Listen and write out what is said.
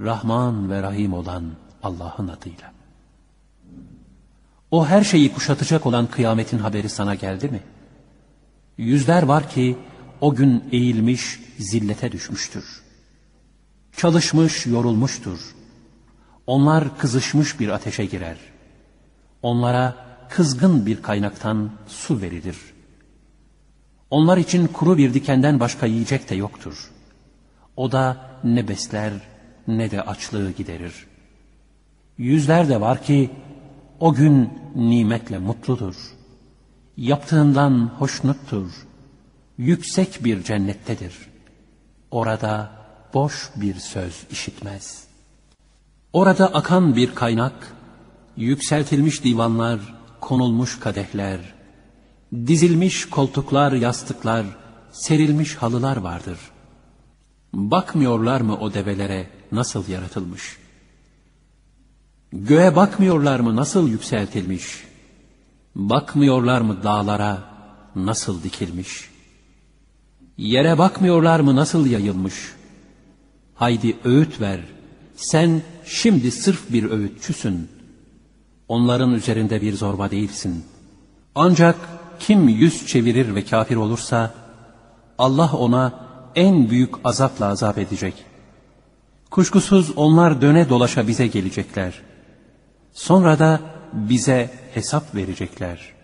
Rahman ve Rahim olan Allah'ın adıyla. O her şeyi kuşatacak olan kıyametin haberi sana geldi mi? Yüzler var ki o gün eğilmiş, zillete düşmüştür. Çalışmış, yorulmuştur. Onlar kızışmış bir ateşe girer. Onlara kızgın bir kaynaktan su verilir. Onlar için kuru bir dikenden başka yiyecek de yoktur. O da ne besler ne de açlığı giderir. Yüzler de var ki o gün nimetle mutludur. Yaptığından hoşnuttur. Yüksek bir cennettedir. Orada boş bir söz işitmez. Orada akan bir kaynak, yükseltilmiş divanlar, konulmuş kadehler, dizilmiş koltuklar, yastıklar, serilmiş halılar vardır. Bakmıyorlar mı o develere nasıl yaratılmış? Göğe bakmıyorlar mı nasıl yükseltilmiş? Bakmıyorlar mı dağlara nasıl dikilmiş? Yere bakmıyorlar mı nasıl yayılmış? Haydi öğüt ver. Sen şimdi sırf bir öğütçüsün. Onların üzerinde bir zorba değilsin. Ancak kim yüz çevirir ve kafir olursa Allah ona en büyük azapla azap edecek. Kuşkusuz onlar döne dolaşa bize gelecekler. Sonra da bize hesap verecekler.''